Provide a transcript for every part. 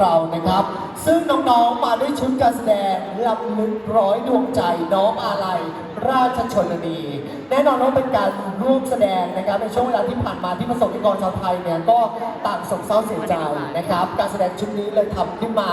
เรานะครับ ซึ่งน้องๆมาด้วยชุดการแสดงลำลึกร้อยดวงใจน้อมอาลัยราชชนนีแน่นอนว่าเป็นการร่วมแสดงนะครับในช่วงเวลาที่ผ่านมาที่ประสบนิกรชาวไทยเนี่ยก็ต่างโศกเศร้าเสียใจนะครับ การแสดงชุดนี้เลยทำขึ้นมา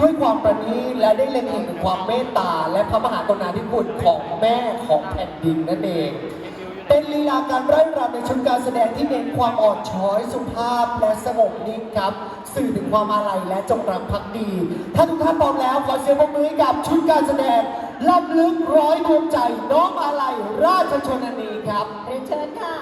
ด้วยความประณีตและได้เล็งเห็นถึงความเมตตา และพระมหากรุณาธิคุณของแม่ของแผ่นดินนั่นเองเป็นลีลาการไร้รำในชุดการแสดงที่เน้นความอ่อนช้อยสุภาพและสงบนิ่งครับ สื่อถึงความอาลัยและจงรักภักดี ถ้าทุกท่านพร้อมแล้วขอเสียงปรบมือให้กับชุดการแสดงลับลึกร้อยดวงใจน้องอาลัยราชชนนีครับเรียนเชิญค่ะ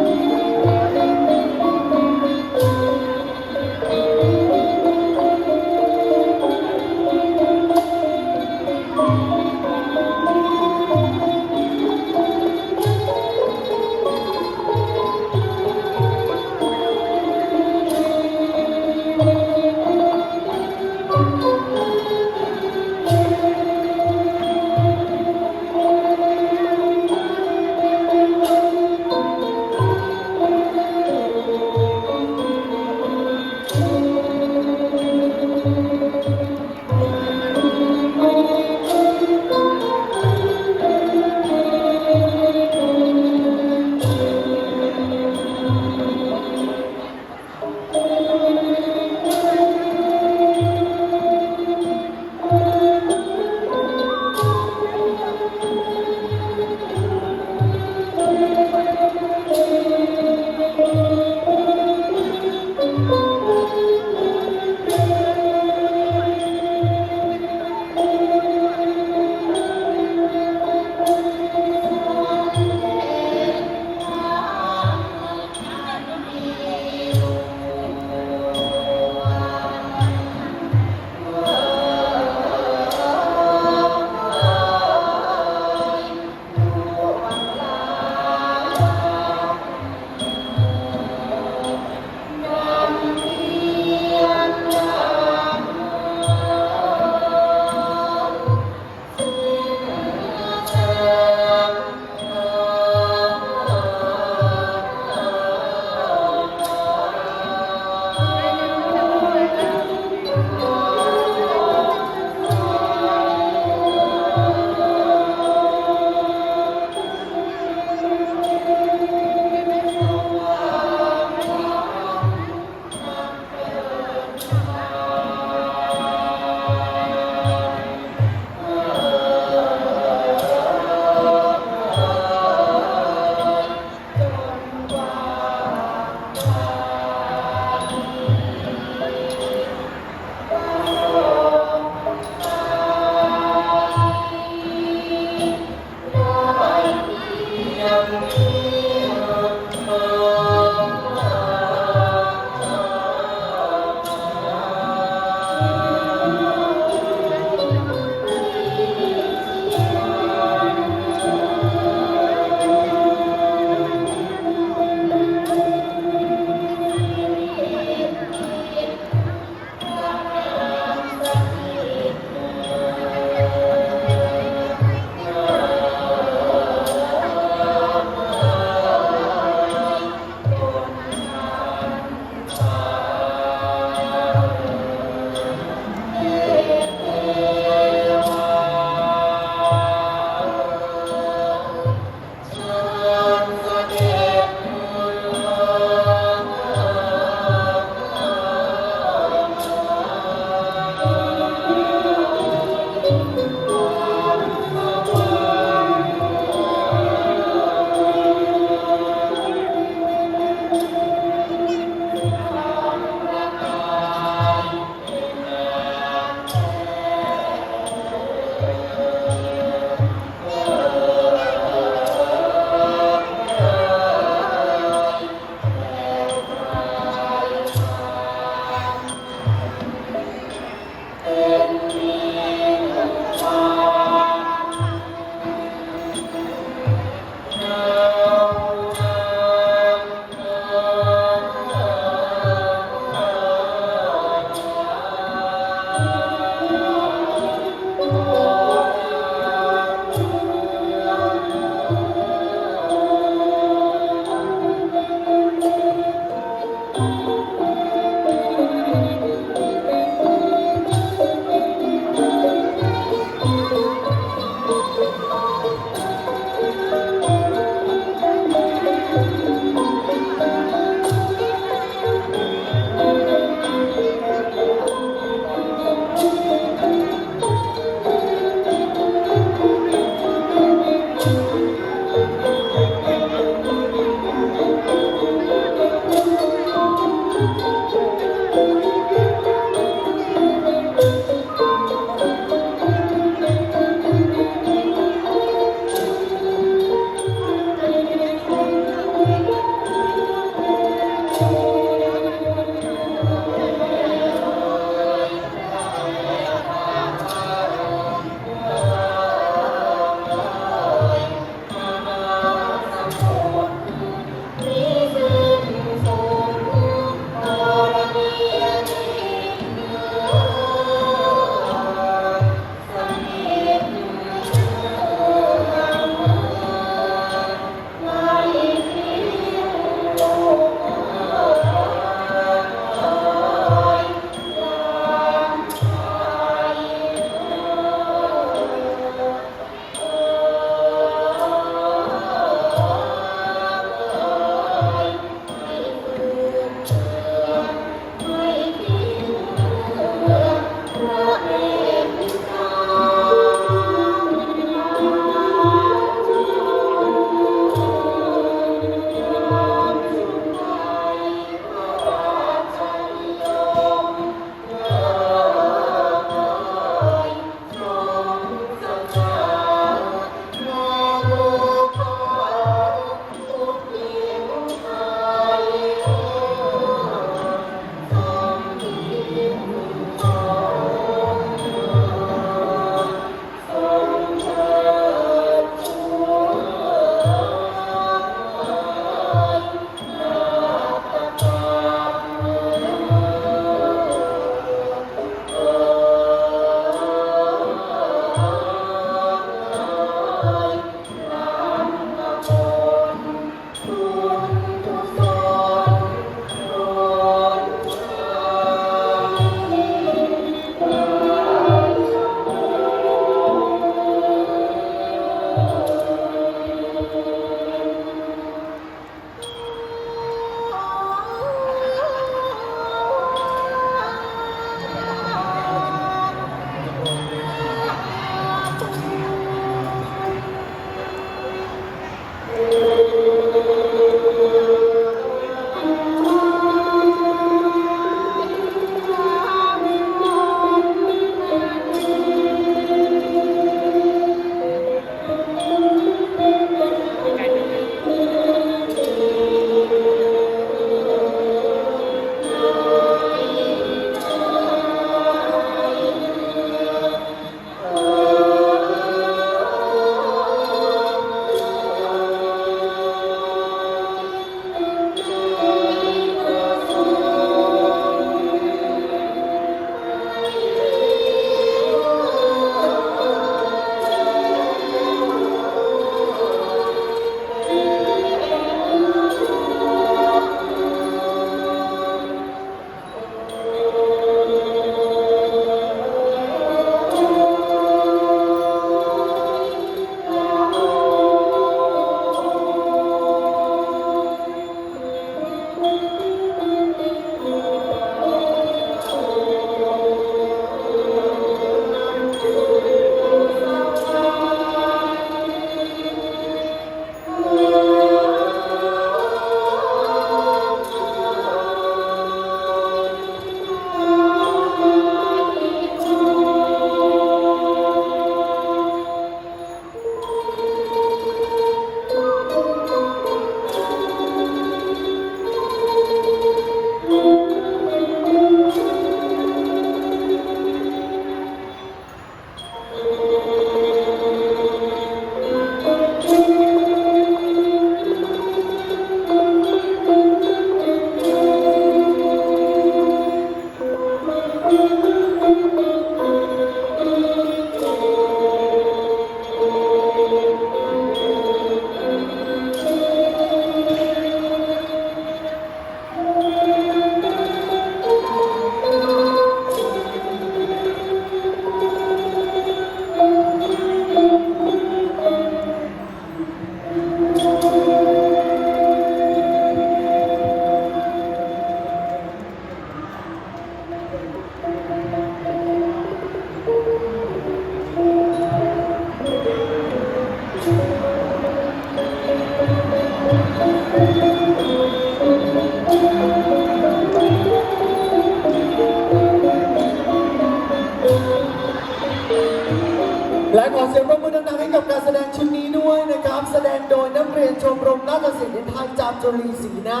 รมนาชสิทธิ์ทางจามจุรีศรีนา